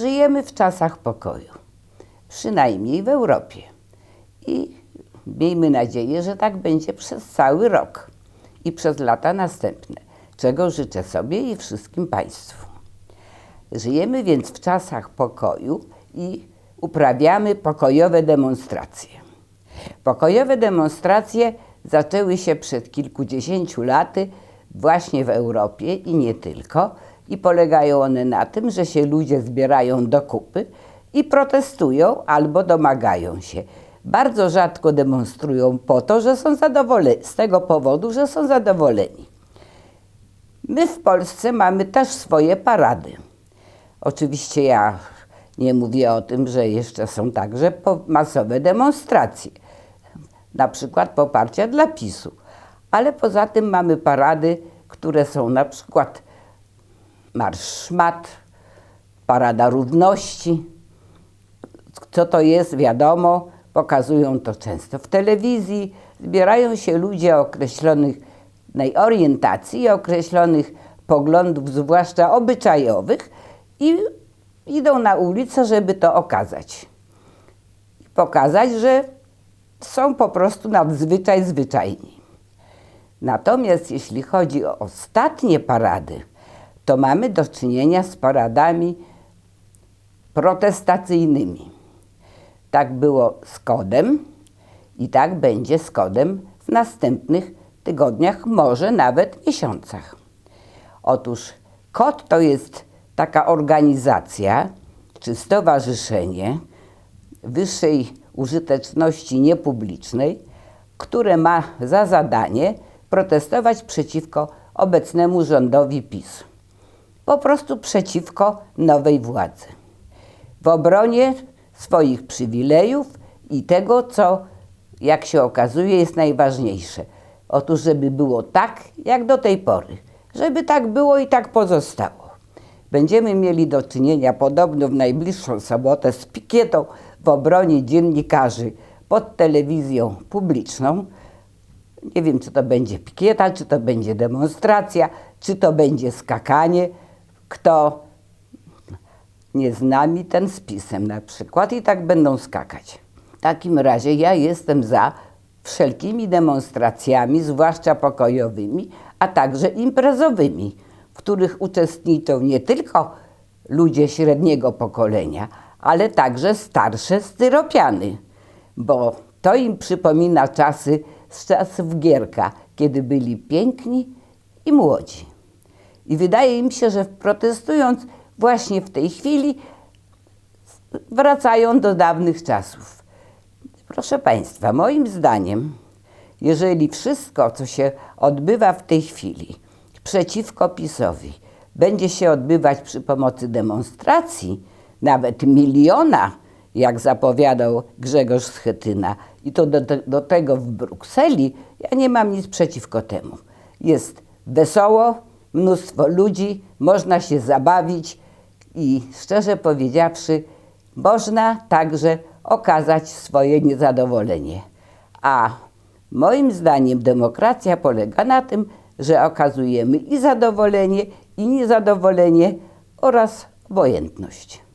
Żyjemy w czasach pokoju, przynajmniej w Europie. I miejmy nadzieję, że tak będzie przez cały rok i przez lata następne, czego życzę sobie i wszystkim Państwu. Żyjemy więc w czasach pokoju i uprawiamy pokojowe demonstracje. Pokojowe demonstracje zaczęły się przed kilkudziesięciu laty właśnie w Europie i nie tylko. I polegają one na tym, że się ludzie zbierają do kupy i protestują albo domagają się. Bardzo rzadko demonstrują po to, że są zadowoleni, z tego powodu, że są zadowoleni. My w Polsce mamy też swoje parady. Oczywiście ja nie mówię o tym, że jeszcze są także masowe demonstracje, na przykład poparcia dla PiSu. Ale poza tym mamy parady, które są na przykład Marsz Szmat, Parada Równości. Co to jest, wiadomo, pokazują to często w telewizji. Zbierają się ludzie o określonej orientacji określonych poglądów, zwłaszcza obyczajowych, i idą na ulicę, żeby to okazać. Pokazać, że są po prostu nadzwyczaj zwyczajni. Natomiast jeśli chodzi o ostatnie parady, to mamy do czynienia z paradami protestacyjnymi. Tak było z kodem i tak będzie z kodem w następnych tygodniach, może nawet miesiącach. Otóż KOD to jest taka organizacja czy stowarzyszenie wyższej użyteczności niepublicznej, które ma za zadanie protestować przeciwko obecnemu rządowi PiS. Po prostu przeciwko nowej władzy. W obronie swoich przywilejów i tego, co, jak się okazuje, jest najważniejsze. Otóż, żeby było tak, jak do tej pory. Żeby tak było i tak pozostało. Będziemy mieli do czynienia podobno w najbliższą sobotę z pikietą w obronie dziennikarzy pod telewizją publiczną. Nie wiem, czy to będzie pikieta, czy to będzie demonstracja, czy to będzie skakanie. Kto nie z nami, ten z pisem na przykład i tak będą skakać. W takim razie ja jestem za wszelkimi demonstracjami, zwłaszcza pokojowymi, a także imprezowymi, w których uczestniczą nie tylko ludzie średniego pokolenia, ale także starsze styropiany, bo to im przypomina czasy z czasów Gierka, kiedy byli piękni i młodzi. I wydaje im się, że protestując właśnie w tej chwili, wracają do dawnych czasów. Proszę Państwa, moim zdaniem, jeżeli wszystko, co się odbywa w tej chwili przeciwko PiSowi, będzie się odbywać przy pomocy demonstracji, nawet miliona, jak zapowiadał Grzegorz Schetyna, i to do, do tego w Brukseli, ja nie mam nic przeciwko temu. Jest wesoło, mnóstwo ludzi, można się zabawić i szczerze powiedziawszy, można także okazać swoje niezadowolenie. A moim zdaniem demokracja polega na tym, że okazujemy i zadowolenie, i niezadowolenie oraz obojętność.